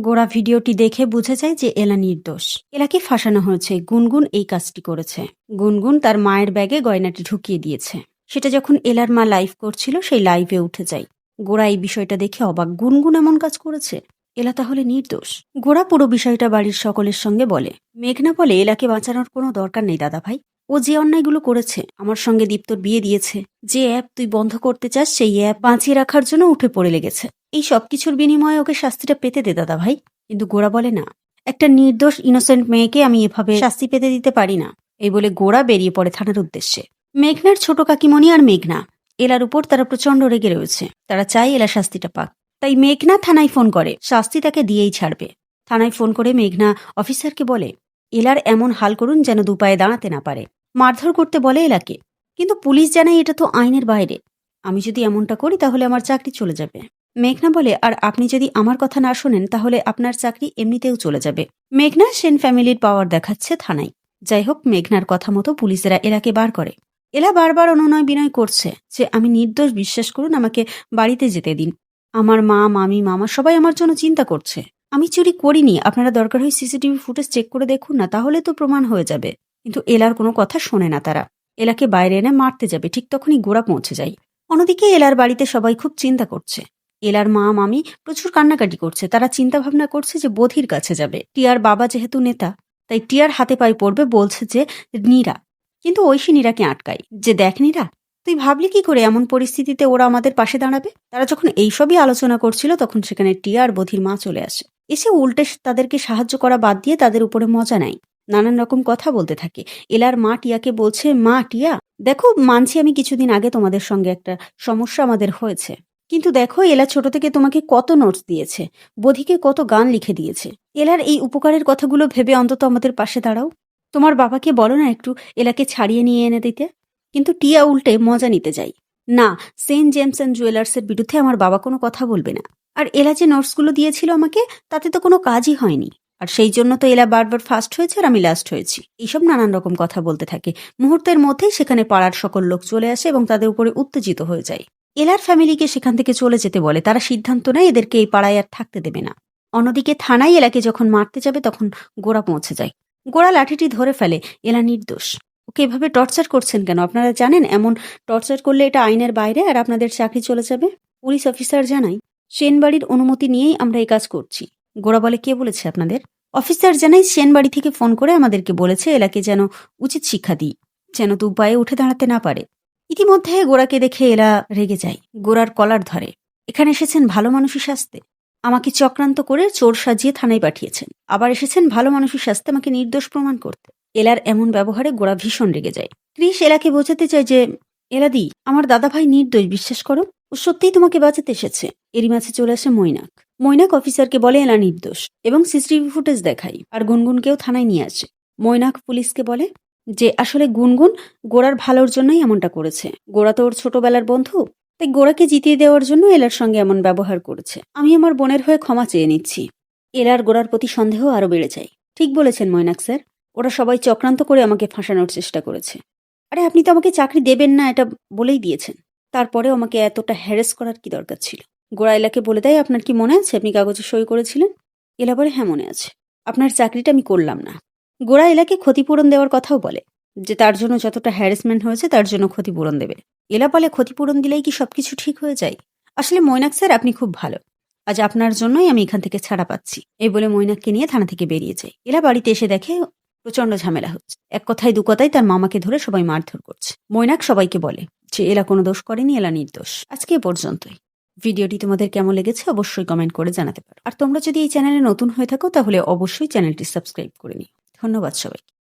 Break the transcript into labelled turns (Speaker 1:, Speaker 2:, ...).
Speaker 1: গোড়া ভিডিওটি দেখে বুঝে যায় যে এলা নির্দোষ। এলাকে ফাঁসানো হয়েছে। গুনগুন এই কাজটি করেছে। গুনগুন তার মায়ের ব্যাগে গয়নাটি ঢুকিয়ে দিয়েছে। সেটা যখন এলার মা লাইভ করছিল, সেই লাইভে উঠে যায়। গোড়া এই বিষয়টা দেখে অবাক। গুনগুন এমন কাজ করেছে? এলা তাহলে নির্দোষ? গোড়া পুরো বিষয়টা বাড়ির সকলের সঙ্গে বলে। মেঘনা বলে, এলাকে বাঁচানোর কোনো দরকার নেই, দাদা ভাই। ও যে অন্যায়গুলো করেছে, আমার সঙ্গে দীপ্তর বিয়ে দিয়েছে। যে অ্যাপ তুই বন্ধ করতে চাস, সেই অ্যাপ বাঁচিয়ে রাখার জন্য উঠে পড়ে লেগেছে। এই সব কিছুর বিনিময়ে ওকে শাস্তিটা পেতে দে, দাদা ভাই। কিন্তু গোড়া বলে, না, একটা নির্দোষ ইনোসেন্ট মেয়েকে আমি এভাবে শাস্তি পেতে দিতে পারি না। এই বলে গোড়া বেরিয়ে পড়ে থানার উদ্দেশ্যে। মেঘনার ছোট কাকিমণি আর মেঘনা, এলার উপর তারা প্রচণ্ড রেগে রয়েছে। তারা চায় এলা শাস্তিটা পাক। তাই মেঘনা থানায় ফোন করে। শাস্তি তাকে দিয়েই ছাড়বে। থানায় ফোন করে মেঘনা অফিসারকে বলে, এলার এমন হাল করুন যেন দুপায়ে দাঁড়াতে না পারে। মারধর করতে বলে এলাকে, কিন্তু পুলিশ জানায় এটা তো আইনের বাইরে। আমি যদি এমনটা করি তাহলে আমার চাকরি চলে যাবে। মেঘনা বলে, আর আপনি যদি আমার কথা না শোনেন, তাহলে আপনার চাকরি এমনিতেও চলে যাবে। মেঘনা সেন ফ্যামিলির পাওয়ার দেখাচ্ছে থানায়। যাই হোক, মেঘনার কথা মতো পুলিশেরা এলাকে বার করে। এলা বারবার অনুনয় বিনয় করছে যে, আমি নির্দোষ, বিশ্বাস করুন, আমাকে বাড়িতে যেতে দিন। আমার মা, মামি, মামা সবাই আমার জন্য চিন্তা করছে। আমি চুরি করিনি, আপনারা দরকার হয় সিসিটিভি ফুটেজ চেক করে দেখুন না, তাহলে তো প্রমাণ হয়ে যাবে। কিন্তু এলার কোনো কথা শোনে না তারা। এলাকে বাইরে এনে মারতে যাবে, ঠিক তখনই গোড়া পৌঁছে যায়। অন্যদিকে এলার বাড়িতে সবাই খুব চিন্তা করছে। এলার মা, মামি প্রচুর কান্নাকাটি করছে। তারা চিন্তা ভাবনা করছে যে বধির কাছে যাবে। টিয়ার বাবা যেহেতু নেতা, তাই টিয়ার হাতে পায়ে পড়বে বলছে যে, নীরা। কিন্তু ঐশী নীরাকে আটকায় যে, দেখ নীরা, তুই ভাবলি কি করে এমন পরিস্থিতিতে ওরা আমাদের পাশে দাঁড়াবে? তারা যখন এইসবই আলোচনা করছিল, তখন সেখানে টিয়ার বধির মা চলে আসে। এসে উল্টে তাদেরকে সাহায্য করা বাদ দিয়ে তাদের উপরে মজা নেয়। নানান রকম কথা বলতে থাকে। এলার মা টিয়াকে বলছে, মা, টিয়া, দেখো, মানছি আমি কিছুদিন আগে তোমাদের সঙ্গে একটা সমস্যা আমাদের হয়েছে। কিন্তু দেখো, এলা ছোট থেকে তোমাকে কত নোটস দিয়েছে, বধিকে কত গান লিখে দিয়েছে। এলার এই উপকারের কথাগুলো ভেবে অন্তত আমাদের পাশে দাঁড়াও। তোমার বাবাকে বলো না একটু, এলাকে ছাড়িয়ে নিয়ে এনে দিতে। কিন্তু টিয়া উল্টে মজা নিতে যাই। না, সেন্ট জেমস অ্যান্ড জুয়েলার্সের বিরুদ্ধে আমার বাবা কোনো কথা বলবে না। আর এলা যে নোটসগুলো দিয়েছিল আমাকে, তাতে তো কোনো কাজই হয়নি। আর সেই জন্য তো এলা বারবার ফার্স্ট হয়েছে আর আমি লাস্ট হয়েছি। এইসব নানান রকম কথা বলতে থাকে। মুহূর্তের মধ্যেই সেখানে পাড়ার সকল লোক চলে আসে এবং তাদের উপরে উত্তেজিত হয়ে যায়। এলার ফ্যামিলিকে সেখান থেকে চলে যেতে বলে, তারা সিদ্ধান্ত নেয় এদেরকে এই পাড়ায় আর থাকতে দেবে না। অন্যদিকে থানায় এলাকে যখন মারতে যাবে, তখন গোড়া পৌঁছে যায়। গোড়া লাঠিটি ধরে ফেলে এলা নির্দোষ। ওকে এভাবে টর্চার করছেন কেন? আপনারা জানেন, এমন টর্চার করলে এটা আইনের বাইরে আর আপনাদের চাকরি চলে যাবে? পুলিশ অফিসার জানাই সেনবাড়ির অনুমতি নিয়েই আমরা এই কাজ করছি। গোড়া বলে কে বলেছে আপনাদের? অফিসার জানাই সেনবাড়ি থেকে ফোন করে আমাদেরকে বলেছে এলাকে যেন উচিত শিক্ষা দিই, যেন দু পায়ে উঠে দাঁড়াতে না পারে। ইতিমধ্যে গোড়াকে দেখে এলা রেগে যায় গোড়ার কলার ধরে। এখানে এসেছেন ভালো মানুষই শাস্তে। আমাকে চক্রান্ত করে চোর সাজিয়ে থানায় পাঠিয়েছেন। আবার এসেছেন ভালো মানুষই শাস্তে আমাকে নির্দোষ প্রমাণ করতে। এলার এমন ব্যবহারে গোড়া ভীষণ রেগে যায়। ক্রিস এলাকে বোঝাতে চায় যে, এলাদি, আমার দাদাভাই নির্দোষ, বিশ্বাস করো? ও সত্যিই তোমাকে বাঁচাতে এসেছে। এরই মাঝে চলে আসে মৈনাক। মৈনাক অফিসারকে বলে, এলা নির্দোষ এবং সিসিটিভি ফুটেজ দেখাই, আর গুনগুনকেও থানায় নিয়ে আসে। মৈনাক পুলিশকে বলে যে আসলে গুনগুন গোড়ার ভালোর জন্যই এমনটা করেছে। গোড়া তো ওর ছোটবেলার বন্ধু, তাই গোড়াকে জিতিয়ে দেওয়ার জন্য এলার সঙ্গে এমন ব্যবহার করেছে। আমি আমার বোনের হয়ে ক্ষমা চেয়ে নিচ্ছি। এলার গোড়ার প্রতি সন্দেহ আরও বেড়ে যায়। ঠিক বলেছেন ময়নাক স্যার, ওরা সবাই চক্রান্ত করে আমাকে ফাঁসানোর চেষ্টা করেছে। আরে আপনি তো আমাকে চাকরি দেবেন না, এটা বলেই দিয়েছেন। তারপরেও আমাকে এতটা হ্যারেস করার কি দরকার ছিল? গোড়া এলাকে বলে দেয়, আপনার কি মনে আছে? আপনি কাগজে সই করেছিলেন? এলা বলে হ্যাঁ মনে আছে। আপনার চাকরিটা আমি করলাম না। গোড়া এলাকে ক্ষতিপূরণ দেওয়ার কথাও বলে, যে তার জন্য যতটা হ্যারাসমেন্ট হয়েছে তার জন্য ক্ষতিপূরণ দেবে। এলা বলে ক্ষতিপূরণ দিলেই কি সবকিছু ঠিক হয়ে যায়? আসলে মৈনাক স্যার, আপনি খুব ভালো। আজ আপনার জন্যই আমি এখান থেকে ছাড়া পাচ্ছি। এই বলে মৈনাককে নিয়ে থানা থেকে বেরিয়ে যায়। এলা বাড়িতে এসে দেখে প্রচণ্ড ঝামেলা হচ্ছে। এক কথায় দু কথায় তার মামাকে ধরে সবাই মারধর করছে। মৈনাক সবাইকে বলে, যে এলা কোনো দোষ করেনি, এলা নির্দোষ। আজকে পর্যন্তই। ভিডিওটি তোমাদের কেমন লেগেছে অবশ্যই কমেন্ট করে জানাতে পারো। আর তোমরা যদি এই চ্যানেলে নতুন হয়ে থাকো তাহলে অবশ্যই চ্যানেলটি সাবস্ক্রাইব করে নিও। ধন্যবাদ সবাই